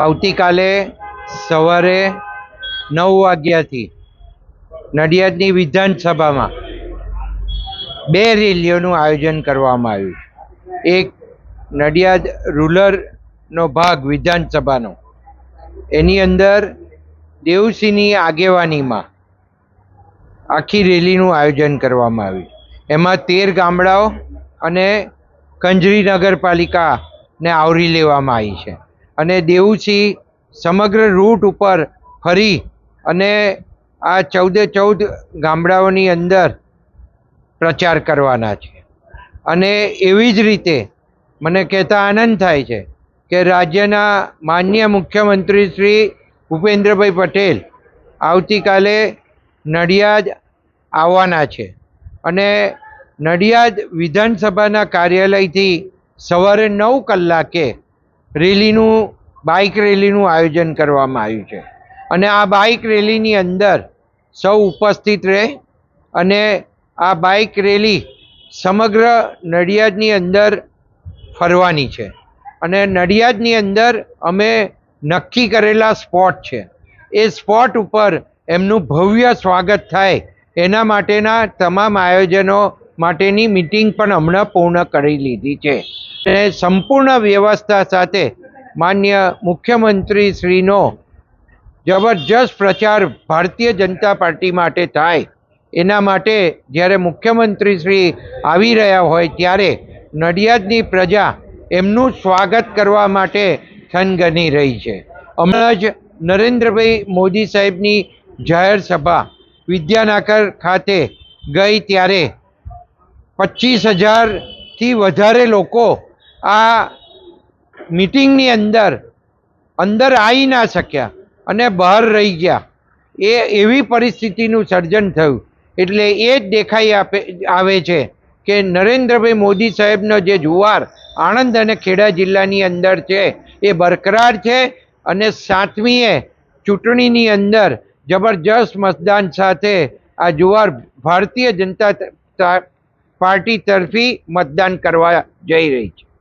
આવતીકાલે સવારે નવ વાગ્યાથી નડિયાદની વિધાનસભામાં બે રેલીઓનું આયોજન કરવામાં આવ્યું એક નડિયાદ રૂરલનો ભાગ વિધાનસભાનો. એની અંદર દેવસિંહની આગેવાનીમાં આખી રેલીનું આયોજન કરવામાં આવ્યું એમાં તેર ગામડાઓ અને કંજરી નગરપાલિકાને આવરી લેવામાં આવી છે. અને દેવુસિંહ સમગ્ર રૂટ ઉપર ફરી અને આ ચૌદે ચૌદ ગામડાઓની અંદર પ્રચાર કરવાના છે. અને એવી જ રીતે મને કહેતા આનંદ થાય છે કે રાજ્યના માન્ય મુખ્યમંત્રી શ્રી ભૂપેન્દ્રભાઈ પટેલ આવતીકાલે નડિયાદ આવવાના છે. અને નડિયાદ વિધાનસભાના કાર્યાલયથી સવારે નવ કલાકે રેલીનું, બાઇક રેલીનું આયોજન કરવામાં આવ્યું છે. અને આ બાઇક રેલીની અંદર સૌ ઉપસ્થિત રહે અને આ બાઇક રેલી સમગ્ર નડિયાદની અંદર ફરવાની છે. અને નડિયાદની અંદર અમે નક્કી કરેલા સ્પોટ છે. એ સ્પોટ ઉપર એમનું ભવ્ય સ્વાગત થાય એના માટેના તમામ આયોજનો માટેની મિટિંગ પણ હમણાં પૂર્ણ કરી લીધી છે. અને સંપૂર્ણ વ્યવસ્થા સાથે માન્ય મુખ્યમંત્રી શ્રીનો જબરજસ્ત પ્રચાર ભારતીય જનતા પાર્ટી માટે થાય. એના માટે જ્યારે મુખ્યમંત્રી શ્રી આવી રહ્યા હોય ત્યારે નડિયાદની પ્રજા એમનું સ્વાગત કરવા માટે થનગની રહી છે. હમણાં જ નરેન્દ્રભાઈ મોદી સાહેબની જાહેર સભા વિદ્યાનગર ખાતે ગઈ ત્યારે પચીસ હજારથી વધારે લોકો આ મિટિંગની અંદર અંદર આવી ના શક્યા અને બહાર રહી ગયા. એ એવી પરિસ્થિતિનું સર્જન થયું. એટલે એ જ દેખાઈ આપે, આવે છે કે નરેન્દ્રભાઈ મોદી સાહેબનો જે જુવાર આણંદ અને ખેડા જિલ્લાની અંદર છે, એ બરકરાર છે અને સાતમીએ ચૂંટણીની અંદર જબરજસ્ત મતદાન સાથે આ જુવાર ભારતીય જનતા પાર્ટી તરફી મતદાન કરવા જઈ રહી છે.